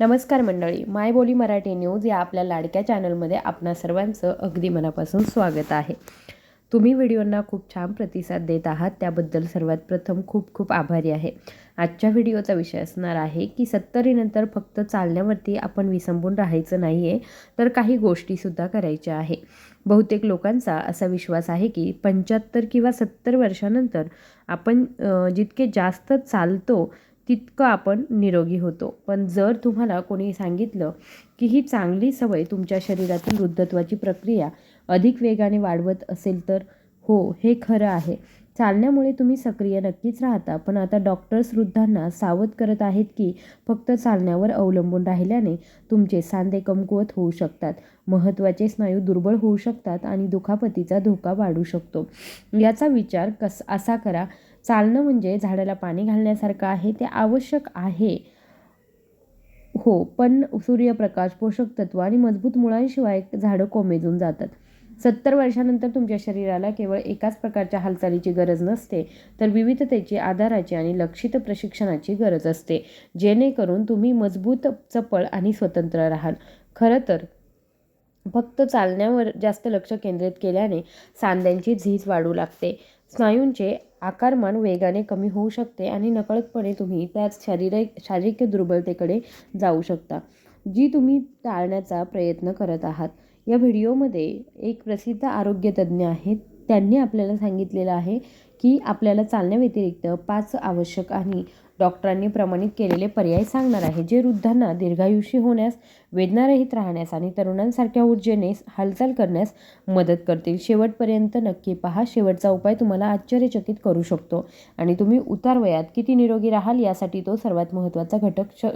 नमस्कार मंडळी माय बोली मराठी न्यूज या आपल्या लाडक्या चॅनलमध्ये आपणा सर्वांचं अगदी मनापासून स्वागत आहे. तुम्ही व्हिडिओंना खूप छान प्रतिसाद देत आहात त्याबद्दल सर्वात प्रथम खूप खूप आभारी आहे. आजच्या व्हिडिओचा विषय असणार आहे की सत्तरीनंतर फक्त चालण्यावरती आपण विसंबून राहायचं नाही आहे तर काही गोष्टीसुद्धा करायच्या आहे. बहुतेक लोकांचा असा विश्वास आहे की पंच्याहत्तर किंवा सत्तर वर्षानंतर आपण जितके जास्त चालतो तितकं आपण निरोगी होतो. पण जर तुम्हाला कोणी सांगितलं की ही चांगली सवय तुमच्या शरीरातील वृद्धत्वाची प्रक्रिया अधिक वेगाने वाढवत असेल तर हो हे खरं आहे. चालण्यामुळे तुम्ही सक्रिय नक्कीच राहता. पण आता डॉक्टर्स वृद्धांना सावध करत आहेत की फक्त चालण्यावर अवलंबून राहिल्याने तुमचे सांधे कमकुवत होऊ शकतात. महत्त्वाचे स्नायू दुर्बळ होऊ शकतात आणि दुखापतीचा धोका वाढू शकतो. याचा विचार कस असा करा. चालणं म्हणजे झाडाला पाणी घालण्यासारखं आहे ते आवश्यक आहे. हो पण सूर्यप्रकाश पोषक तत्व आणि मजबूत मुळांशिवाय झाडं कोमेजून जातात. सत्तर वर्षानंतर तुमच्या शरीराला केवळ एकाच प्रकारच्या हालचालीची गरज नसते तर विविधतेची आधाराची आणि लक्षित प्रशिक्षणाची गरज असते जेणेकरून तुम्ही मजबूत चपळ आणि स्वतंत्र राहाल. खरं तर फक्त चालण्यावर जास्त लक्ष केंद्रित केल्याने सांध्यांची झीज वाढू लागते. स्नायूंचे आकारमान वेगाने कमी होऊ शकते आणि नकळतपणे तुम्ही त्याच शारीरिक शारीरिक दुर्बलतेकडे जाऊ शकता जी तुम्ही टाळण्याचा प्रयत्न करत आहात. या व्हिडिओमध्ये एक प्रसिद्ध आरोग्यतज्ज्ञ आहेत. त्यांनी आपल्याला सांगितलेलं आहे की आपल्याला चालण्याव्यतिरिक्त पाच आवश्यक आणि डॉक्टरांनी प्रमाणित केलेले पर्याय सांगणार आहे जे वृद्धांना दीर्घायुषी होण्यास वेदनारहित राहण्यास आणि तरुणांसारख्या ऊर्जेने हालचाल करण्यास मदत करतील. शेवटपर्यंत नक्की पहा. शेवटचा उपाय तुम्हाला आश्चर्यचकित करू शकतो. आणि तुम्ही उतार वयात किती निरोगी राहाल यासाठी तो सर्वात महत्त्वाचा घटक श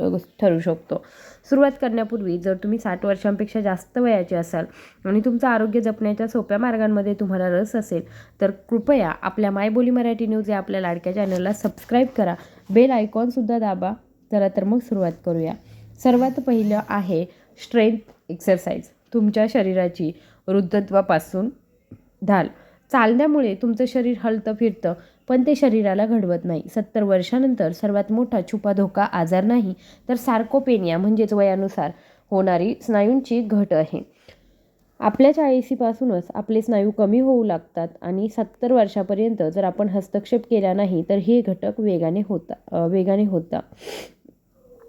ठरू शकतो. सुरुवात करण्यापूर्वी जर तुम्ही साठ वर्षांपेक्षा जास्त वयाचे असाल आणि तुमचं आरोग्य जपण्याच्या सोप्या मार्गांमध्ये तुम्हाला रस असेल तर कृपया आपल्या मायबोली मराठी न्यूज या आपल्या लाडक्या चॅनलला सबस्क्राईब करा. बेल आयकॉनसुद्धा दाबा. चला तर मग सुरुवात करूया. सर्वात पहिलं आहे स्ट्रेंथ एक्सरसाइज तुमच्या शरीराची वृद्धत्वापासून ढाल. चालण्यामुळे तुमचं शरीर हलतं फिरतं पण ते शरीराला घडवत नाही. सत्तर वर्षानंतर सर्वात मोठा छुपा धोका आजार नाही तर सार्कोपेनिया म्हणजेच वयानुसार होणारी स्नायूंची घट आहे. आपल्या चाळीसीपासूनच आपले स्नायू कमी होऊ लागतात आणि सत्तर वर्षापर्यंत जर आपण हस्तक्षेप केला नाही तर हे घटक वेगाने होता वेगाने होता.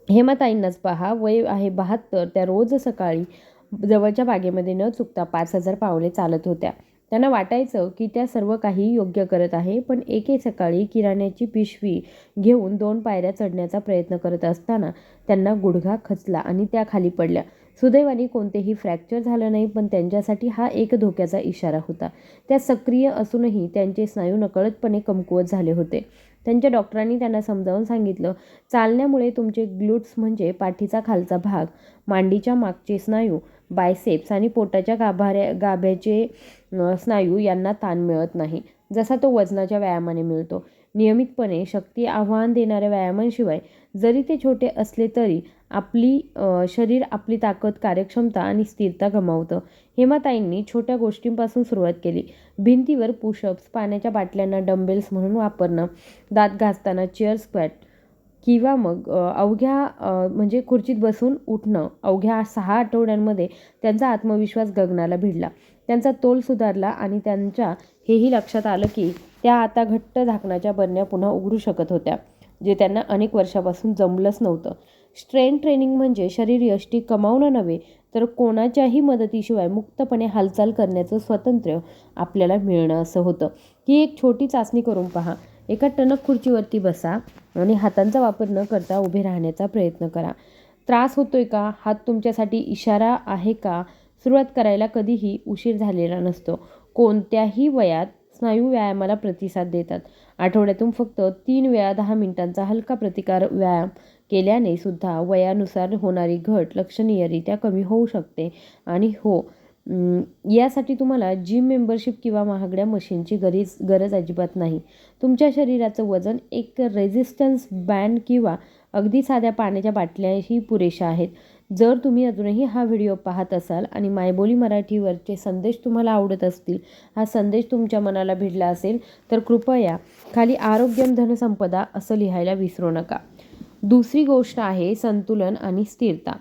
हेमाताईंनाच पहा वय आहे बहात्तर. त्या रोज सकाळी जवळच्या बागेमध्ये न चुकता पाच हजार पावले चालत होत्या. त्यांना वाटायचं की त्या सर्व काही योग्य करत आहे पण एके सकाळी किराण्याची पिशवी घेऊन दोन पायऱ्या चढण्याचा प्रयत्न करत असताना त्यांना गुडघा खचला आणि त्या खाली पडल्या. सुदैवाने कोणतेही फ्रॅक्चर झालं नाही पण त्यांच्यासाठी हा एक धोक्याचा इशारा होता. त्या सक्रिय असूनही त्यांचे स्नायू नकळतपणे कमकुवत झाले होते. त्यांच्या डॉक्टरांनी त्यांना समजावून सांगितलं. चालण्यामुळे तुमचे ग्लूट्स म्हणजे पाठीचा खालचा भाग मांडीच्या मागचे स्नायू बायसेप्स आणि पोटाच्या गाभाऱ्या गाभ्याचे स्नायू यांना ताण मिळत नाही. जसा तो वजनाच्या व्यायामाने मिळतो. नियमितपणे शक्ती आव्हान देणाऱ्या व्यायामांशिवाय जरी ते छोटे असले तरी आपली शरीर आपली ताकद कार्यक्षमता आणि स्थिरता गमावतं. हेमाताईंनी छोट्या गोष्टींपासून सुरुवात केली. भिंतीवर पुशअप्स पाण्याच्या बाटल्यांना डंबेल्स म्हणून वापरणं दात घासताना चेअर स्क्वॅट किंवा मग अवघ्या म्हणजे खुर्चीत बसून उठणं अवघ्या सहा आठवड्यांमध्ये त्यांचा आत्मविश्वास गगनाला भिडला. त्यांचा तोल सुधारला आणि त्यांच्या हेही लक्षात आलं की त्या आता घट्ट झाकणाच्या बरण्या पुन्हा उघडू शकत होत्या जे त्यांना अनेक वर्षापासून जमलंच नव्हतं. स्ट्रेन ट्रेनिंग म्हणजे शरीर यष्टी कमावणं नव्हे तर कोणाच्याही मदतीशिवाय मुक्तपणे हालचाल करण्याचं स्वातंत्र्य आपल्याला मिळणं असं होतं. ही एक छोटी चाचणी करून पहा. एका टणक खुर्चीवरती बसा आणि हातांचा वापर न करता उभे राहण्याचा प्रयत्न करा. त्रास होतोय का? हात तुमच्यासाठी इशारा आहे का? सुरुवात करायला कधीही उशीर झालेला नसतो. कोणत्याही वयात स्नायू व्यायामाला प्रतिसाद देतात. आठवड्यातून फक्त तीन वेळा दहा मिनिटांचा हलका प्रतिकार व्यायाम केल्याने सुद्धा वयानुसार होणारी घट लक्षणीयरित्या कमी होऊ शकते. आणि हो यासाठी तुम्हाला जिम मेंबरशिप किंवा महागड्या मशीनची गरज गरज अजिबात नाही. तुमच्या शरीराचं वजन एक रेझिस्टन्स बँड किंवा अगदी साध्या पाण्याच्या बाटल्याही पुरेशा आहेत जर तुम्ही अजूनही हा व्हिडिओ पाहत असाल आणि मायबोली मराठीवरचे संदेश तुम्हाला आवडत असतील हा संदेश तुमच्या मनाला भिडला असेल तर कृपया खाली आरोग्यम धनसंपदा असं लिहायला विसरू नका. दुसरी गोष्ट आहे संतुलन आणि स्थिरता.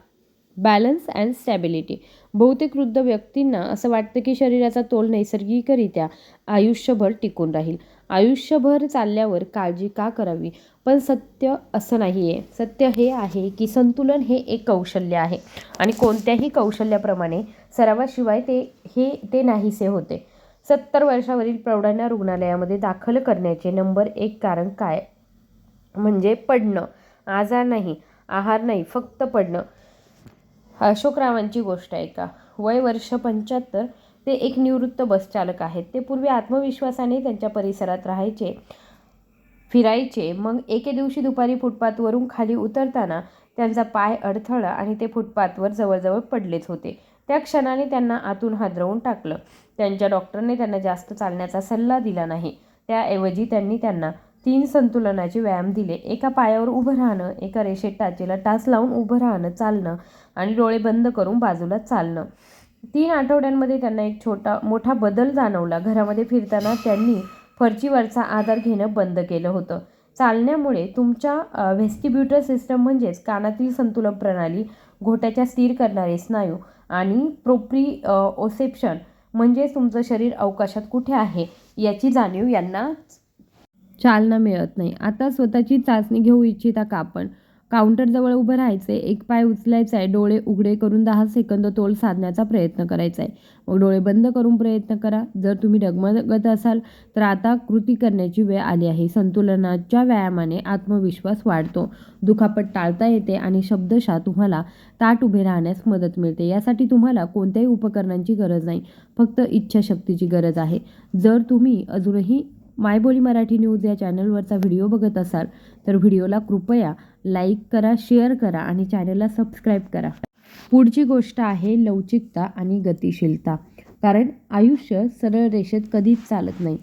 Balance and stability. बहुतेक वृद्ध व्यक्तींना असं वाटतं की शरीराचा तोल नैसर्गिकरित्या आयुष्यभर टिकून राहील. आयुष्यभर चालल्यावर काळजी का करावी? पण सत्य असं नाही आहे सत्य हे आहे की संतुलन हे एक कौशल्य आहे. आणि कोणत्याही कौशल्याप्रमाणे सरावाशिवाय ते हे ते नाहीसे होते. सत्तर वर्षावरील प्रौढांना रुग्णालयामध्ये दाखल करण्याचे नंबर एक कारण काय? म्हणजे पडणं. आजार नाही. आहार नाही. फक्त पडणं. अशोकरावांची गोष्ट ऐका वय वर्ष पंच्याहत्तर ते एक निवृत्त बसचालक आहेत. ते पूर्वी आत्मविश्वासाने त्यांच्या परिसरात राहायचे फिरायचे. मग एके दिवशी दुपारी फुटपाथवरून खाली उतरताना त्यांचा पाय अडथळा आणि ते फुटपाथवर जवळजवळ पडलेच होते. त्या क्षणाने त्यांना आतून हादरवून टाकलं. त्यांच्या डॉक्टरने त्यांना जास्त चालण्याचा सल्ला दिला नाही. त्याऐवजी त्यांनी त्यांना तीन संतुलनाचे व्यायाम दिले. एका पायावर उभं राहणं एका रेषेत टाचेला टाच लावून उभं राहणं चालणं आणि डोळे बंद करून बाजूला चालणं. तीन आठवड्यांमध्ये त्यांना एक छोटा मोठा बदल जाणवला. घरामध्ये फिरताना त्यांनी फरचीवरचा आधार घेणं बंद केलं होतं. चालण्यामुळे तुमच्या व्हेस्टिब्युटर सिस्टम म्हणजेच कानातील संतुलन प्रणाली घोट्याच्या स्थिर करणारे स्नायू आणि प्रोप्री ओसेप्शन म्हणजेच तुमचं शरीर अवकाशात कुठे आहे याची जाणीव यांना चालना मिळत नाही. आता स्वतःची चाचणी घेऊ इच्छिता का आपण? काउंटरजवळ उभं राहायचे एक पाय उचलायचा आहे डोळे उघडे करून दहा सेकंद तोल साधण्याचा प्रयत्न करायचा आहे मग डोळे बंद करून प्रयत्न करा. जर तुम्ही डगमगत असाल तर आता कृती करण्याची वेळ आली आहे. संतुलनाच्या व्यायामाने आत्मविश्वास वाढतो. दुखापत टाळता येते आणि शब्दशः तुम्हाला ताट उभे राहण्यास मदत मिळते. यासाठी तुम्हाला कोणत्याही उपकरणांची गरज नाही. फक्त इच्छाशक्तीची गरज आहे. जर तुम्ही अजूनही मायबोली मराठी न्यूज या चॅनलवरचा व्हिडिओ बघत असाल तर व्हिडिओला कृपया लाईक करा शेअर करा आणि चॅनलला सबस्क्राईब करा. पुढची गोष्ट आहे लवचिकता आणि गतिशीलता. कारण आयुष्य सरळ रेषेत कधीच चालत नाही.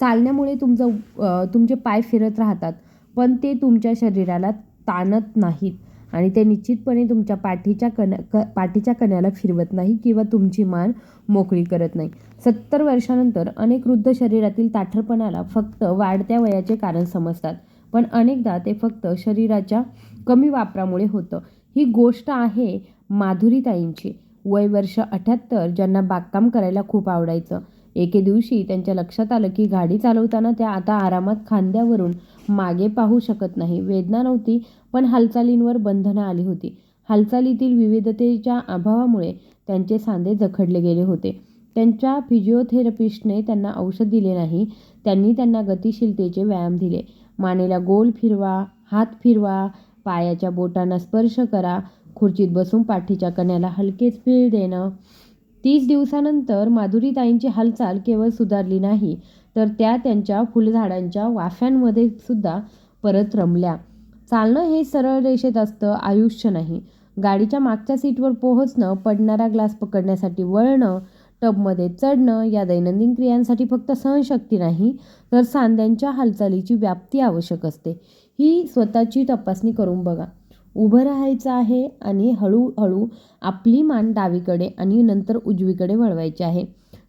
चालण्यामुळे तुमचं तुमचे पाय फिरत राहतात पण ते तुमच्या शरीराला ताणत नाहीत. आणि ते निश्चितपणे तुमच्या पाठीच्या कण क पाठीच्या कण्याला फिरवत नाही किंवा तुमची मान मोकळी करत नाही. सत्तर वर्षानंतर अनेक वृद्ध शरीरातील ताठरपणाला फक्त वाढत्या वयाचे कारण समजतात पण अनेकदा ते फक्त शरीराच्या कमी वापरामुळे होतं. ही गोष्ट आहे माधुरीताईंची. वय वर्ष अठ्याहत्तर ज्यांना बागकाम करायला खूप आवडायचं. एके दिवशी त्यांच्या लक्षात आलं की गाडी चालवताना त्या आता आरामात खांद्यावरून मागे पाहू शकत नाही. वेदना नव्हती पण हालचालींवर बंधनं आली होती. हालचालीतील विविधतेच्या अभावामुळे त्यांचे सांधे जखडले गेले होते. त्यांच्या फिजिओथेरपिस्टने त्यांना औषध दिले नाही. त्यांनी त्यांना गतिशीलतेचे व्यायाम दिले. मानेला गोल फिरवा हात फिरवा पायाच्या बोटांना स्पर्श करा खुर्चीत बसून पाठीच्या कण्याला हलकेच फीळ देणं तीस दिवसानंतर माधुरीताईंची हालचाल केवळ सुधारली नाही तर त्या त्यांच्या फुलझाडांच्या वाफ्यांमध्ये सुद्धा परत रमल्या. चालणं हे सरळ रेषेत असतं आयुष्य नाही. गाडीच्या मागच्या सीटवर पोहोचणं पडणारा ग्लास पकडण्यासाठी वळणं टबमध्ये चढणं या दैनंदिन क्रियांसाठी फक्त सहनशक्ती नाही तर सांध्यांच्या हालचालीची व्याप्ती आवश्यक असते. ही स्वतःची तपासणी करून बघा. उभं राहायचं आहे आणि हळूहळू आपली मान डावीकडे आणि नंतर उजवीकडे वळवायची आहे.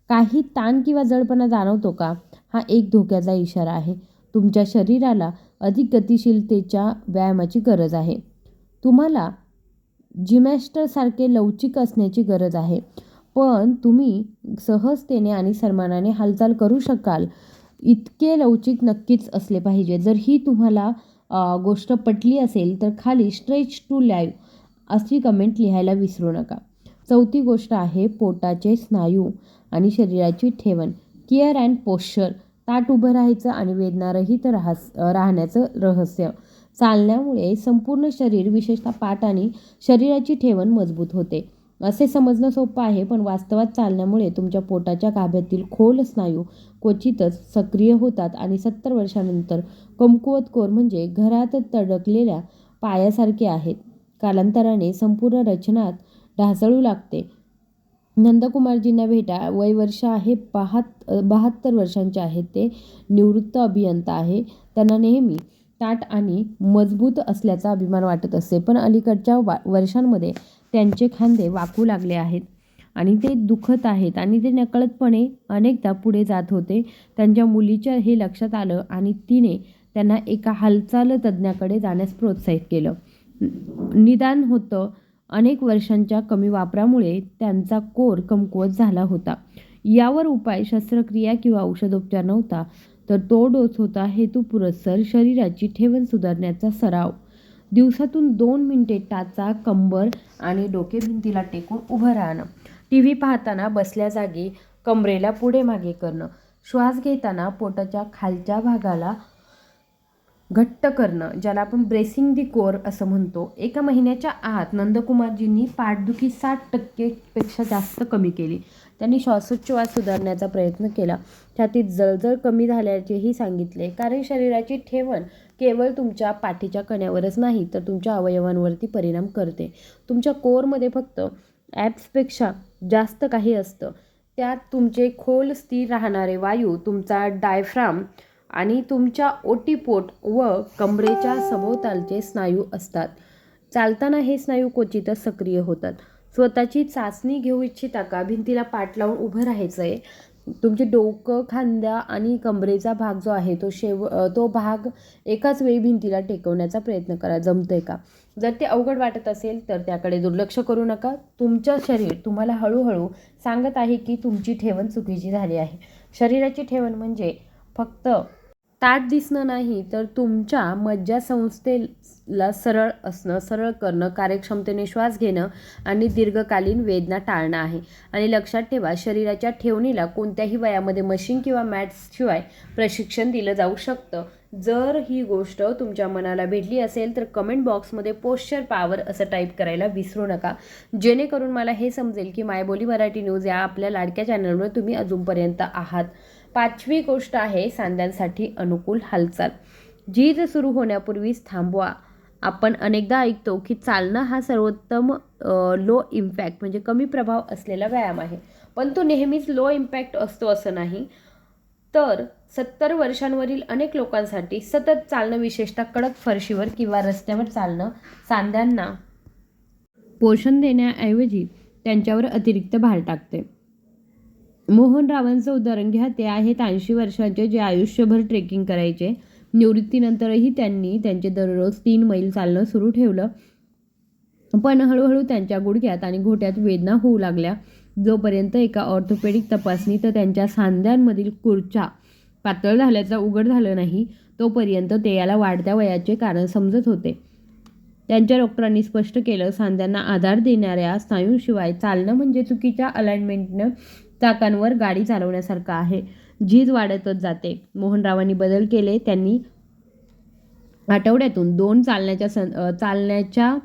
काही ताण किंवा जडपणा जाणवतो का? हा एक धोक्याचा इशारा आहे. तुमच्या शरीराला अधिक गतिशीलतेच्या व्यायामाची गरज आहे. तुम्हाला जिमॅस्टरसारखे लवचिक असण्याची गरज आहे. पण तुम्ही सहजतेने आणि सन्मानाने हालचाल करू शकाल. इतके लवचिक नक्कीच असले पाहिजे. जर ही तुम्हाला गोष्ट पटली असेल तर खाली स्ट्रेच टू लाईव्ह अशी कमेंट लिहायला विसरू नका. चौथी गोष्ट आहे पोटाचे स्नायू आणि शरीराची ठेवण. Care and posture. ताट उभं राहायचं आणि वेदनारहित राहस राहण्याचं रहस्य. चालण्यामुळे संपूर्ण शरीर विशेषतः पाठ आणि शरीराची ठेवण मजबूत होते. असे समजणं सोपं आहे पण वास्तवात चालण्यामुळे तुमच्या पोटाच्या गाभ्यातील खोल स्नायू क्वचितच सक्रिय होतात आणि सत्तर वर्षानंतर कमकुवत कोर म्हणजे घरात तडकलेल्या पायासारखे आहेत. कालांतराने संपूर्ण रचनात ढासळू लागते. नंदकुमारजींना भेटा वय वर्ष आहे बहात बहात्तर वर्षांचे आहेत ते निवृत्त अभियंता आहे. त्यांना नेहमी ताट आणि मजबूत असल्याचा अभिमान वाटत असते पण अलीकडच्या वा वर्षांमध्ये त्यांचे खांदे वाकू लागले आहेत आणि ते दुखत आहेत आणि ते नकळतपणे अनेकदा पुढे जात होते. त्यांच्या मुलीच्या हे लक्षात आलं आणि तिने त्यांना एका हालचाल तज्ज्ञाकडे जाण्यास प्रोत्साहित केलं. निदान होतं अनेक वर्षांच्या कमी वापरामुळे त्यांचा कोर कमकुवत झाला होता. यावर उपाय शस्त्रक्रिया किंवा औषधोपचार नव्हता. तर तो डोस होता हेतुपुरस्सर शरीराची ठेवण सुधारण्याचा सराव. दिवसातून दोन मिनिटे टाचा कंबर आणि डोके भिंतीला टेकून उभं राहणं. टी व्ही पाहताना बसल्या जागी कमरेला पुढे मागे करणं. श्वास घेताना पोटाच्या खालच्या भागाला घट्ट करणं ज्याला आपण ब्रेसिंग दी कोर असं म्हणतो. एका महिन्याच्या आत नंदकुमारजींनी पाठदुखी साठ टक्केपेक्षा जास्त कमी केली. त्यांनी श्वासोच्छवास सुधारण्याचा प्रयत्न केला. छातीत जळजळ कमी झाल्याचेही सांगितले. कारण शरीराची ठेवण केवळ तुमच्या पाठीच्या कण्यावरच नाही तर तुमच्या अवयवांवरती परिणाम करते. तुमच्या कोरमध्ये फक्त ॲप्सपेक्षा जास्त काही असतं. त्यात तुमचे खोल स्थिर राहणारे वायू तुमचा डायफ्राम आणि तुमच्या ओटीपोट व कमरेच्या सभोवतालचे स्नायू असतात. चालताना हे स्नायू क्वचितच सक्रिय होतात. स्वतःची चाचणी घेऊ इच्छिता का? भिंतीला पाठ लावून उभं राहायचं आहे तुमचे डोकं खांद्या आणि कमरेचा भाग जो आहे तो शेव तो भाग एकाच वेळी भिंतीला टेकवण्याचा प्रयत्न करा. जमतंय का? जर ते अवघड वाटत असेल तर त्याकडे दुर्लक्ष करू नका. तुमचं शरीर तुम्हाला हळूहळू सांगत आहे की तुमची ठेवण चुकीची झाली आहे. शरीराची ठेवण म्हणजे फक्त ताट दिसणं नाही तर तुमच्या मज्जासंस्थेला सरळ असणं सरळ करणं कार्यक्षमतेने श्वास घेणं आणि दीर्घकालीन वेदना टाळणं आहे. आणि लक्षात ठेवा शरीराच्या ठेवणीला कोणत्याही वयामध्ये मशीन किंवा मॅट्सशिवाय प्रशिक्षण दिलं जाऊ शकतं. जर ही गोष्ट तुमच्या मनाला भेटली असेल तर कमेंट बॉक्समध्ये पोश्चर पॉवर असं टाईप करायला विसरू नका. जेणेकरून मला हे समजेल की मायबोली मराठी न्यूज या आपल्या लाडक्या चॅनलवर तुम्ही अजूनपर्यंत आहात. पाचवी गोष्ट आहे सांध्यांसाठी अनुकूल हालचाल. जीज सुरू होण्यापूर्वीच थांबवा. आपण अनेकदा ऐकतो की चालणं हा सर्वोत्तम लो इम्पॅक्ट म्हणजे कमी प्रभाव असलेला व्यायाम आहे. पण तो नेहमीच लो इम्पॅक्ट असतो असं नाही. तर सत्तर वर्षांवरील अनेक लोकांसाठी सतत चालणं विशेषतः कडक फरशीवर किंवा रस्त्यावर चालणं सांध्यांना पोषण देण्याऐवजी त्यांच्यावर अतिरिक्त भार टाकते. मोहन रावांचं उदाहरण घ्या. ते आहेत ऐंशी वर्षांचे जे आयुष्यभर ट्रेकिंग करायचे. निवृत्तीनंतरही त्यांनी त्यांचे दररोज तीन मैल चालणं सुरू ठेवलं. पण हळूहळू त्यांच्या गुडघ्यात आणि घोट्यात वेदना होऊ लागल्या. जोपर्यंत एका ऑर्थोपेडिक तपासणी तर त्यांच्या सांध्यांमधील कुर्चा पातळ झाल्याचं उघड झालं नाही तोपर्यंत ते याला वाढत्या वयाचे कारण समजत होते. त्यांच्या डॉक्टरांनी स्पष्ट केलं सांध्यांना आधार देणाऱ्या स्नायूंशिवाय चालणं म्हणजे चुकीच्या अलाइनमेंटनं चाकांवर गाडी चालवण्यासारखं आहे. झीज वाढतच जाते. मोहनरावांनी बदल केले. त्यांनी आठवड्यातून दोन चालण्याच्या सं चालण्याच्या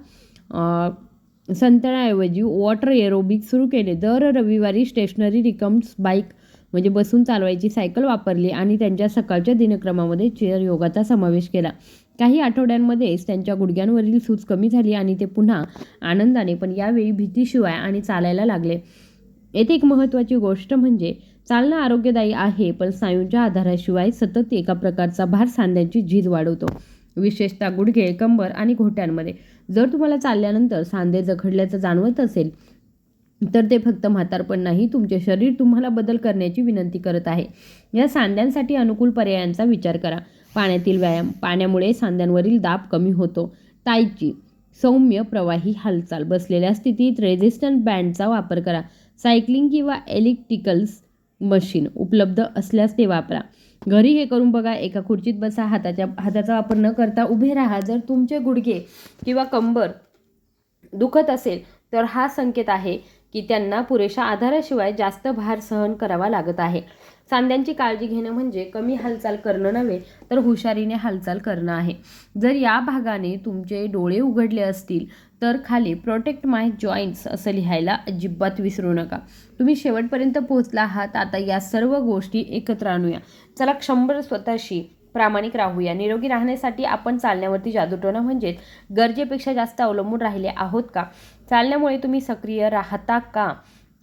संतळाऐवजी वॉटर एरोबिक सुरू केले. दर रविवारी स्टेशनरी रिकम्स बाईक म्हणजे बसून चालवायची सायकल वापरली आणि त्यांच्या सकाळच्या दिनक्रमामध्ये चेअर योगाचा समावेश केला. काही आठवड्यांमध्येच त्यांच्या गुडघ्यांवरील सूज कमी झाली आणि ते पुन्हा आनंदाने पण यावेळी भीतीशिवाय आणि चालायला लागले. येथे एक महत्त्वाची गोष्ट म्हणजे चालणं आरोग्यदायी आहे पण स्नायूंच्या आधाराशिवाय सतत एका प्रकारचा भार सांध्यांची झीज वाढवतो. विशेषतः गुडघे कंबर आणि घोट्यांमध्ये. जर तुम्हाला चालल्यानंतर सांधे जखडल्याचं जाणवत असेल तर ते फक्त म्हातारपण नाही तुमचे शरीर तुम्हाला बदल करण्याची विनंती करत आहे. या सांध्यांसाठी अनुकूल पर्यायांचा विचार करा. पाण्यातील व्यायाम. पाण्यामुळे सांध्यांवरील दाब कमी होतो. तायची सौम्य प्रवाही हालचाल. बसलेल्या स्थितीत रेझिस्टंट बँडचा वापर करा. सायकलिंग किंवा इलेक्ट्रिकल्स मशीन उपलब्ध असल्यास ते वापरा. घरी हे करून बघा एका खुर्चीत बसा हाताच्या हाताचा वापर न करता उभे राहा. जर तुमचे गुडघे किंवा कंबर दुखत असेल तर हा संकेत आहे की त्यांना पुरेशा आधाराशिवाय जास्त भार सहन करावा लागत आहे. सांध्यांची काळजी घेणं म्हणजे कमी हालचाल करणं नव्हे तर हुशारीने हालचाल करणं आहे. जर या भागाने तुमचे डोळे उघडले असतील तर खाली प्रोटेक्ट माय जॉईंट्स असं लिहायला अजिबात विसरू नका. तुम्ही शेवटपर्यंत पोहोचला आहात. आता या सर्व गोष्टी एकत्र आणूया. चला क्षंभर स्वतःशी प्रामाणिक राहूया. निरोगी राहण्यासाठी आपण चालण्यावरती जादूटोना म्हणजेच गरजेपेक्षा जास्त अवलंबून राहिले आहोत का? चालण्यामुळे तुम्ही सक्रिय राहता का?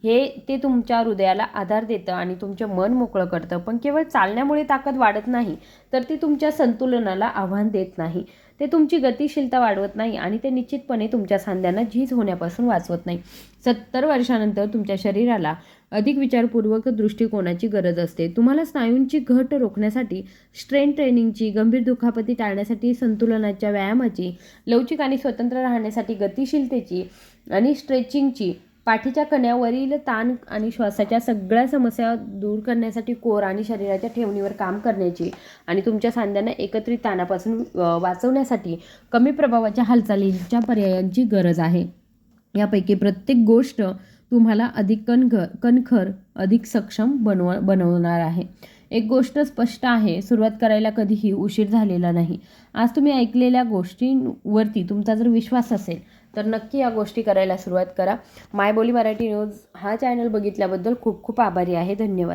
हे ते तुमच्या हृदयाला आधार देतं आणि तुमचे मन मोकळं करतं. पण केवळ चालण्यामुळे ताकद वाढत नाही तर ती तुमच्या संतुलनाला आव्हान देत नाही. ते तुमची गतिशीलता वाढवत नाही आणि ते निश्चितपणे तुमच्या सांध्यांना झीज होण्यापासून वाचवत नाही. सत्तर वर्षानंतर तुमच्या शरीराला अधिक विचारपूर्वक दृष्टिकोनाची गरज असते. तुम्हाला स्नायूंची घट रोखण्यासाठी स्ट्रेन ट्रेनिंगची गंभीर दुखापती टाळण्यासाठी संतुलनाच्या व्यायामाची लवचिक आणि स्वतंत्र राहण्यासाठी गतिशीलतेची आणि स्ट्रेचिंगची पाठीच्या कण्यावरील ताण आणि श्वासाच्या सगळ्या समस्या दूर करण्यासाठी कोर आणि शरीराच्या ठेवणीवर काम करण्याची आणि तुमच्या सांध्यांना एकत्रित ताणापासून वाचवण्यासाठी कमी प्रभावाच्या हालचालींच्या पर्यायांची गरज आहे. यापैकी प्रत्येक गोष्ट तुम्हाला अधिक कणखर कणखर अधिक सक्षम बनव बनवणार आहे. एक गोष्ट स्पष्ट आहे सुरुवात करायला कधीही उशीर झालेला नाही. आज तुम्ही ऐकलेल्या गोष्टींवरती तुमचा जर विश्वास असेल तर नक्की या गोष्टी करायला सुरुवात करा. मायबोली मराठी न्यूज हा चॅनल बघितल्याबद्दल खूप खूप आभारी आहे. धन्यवाद.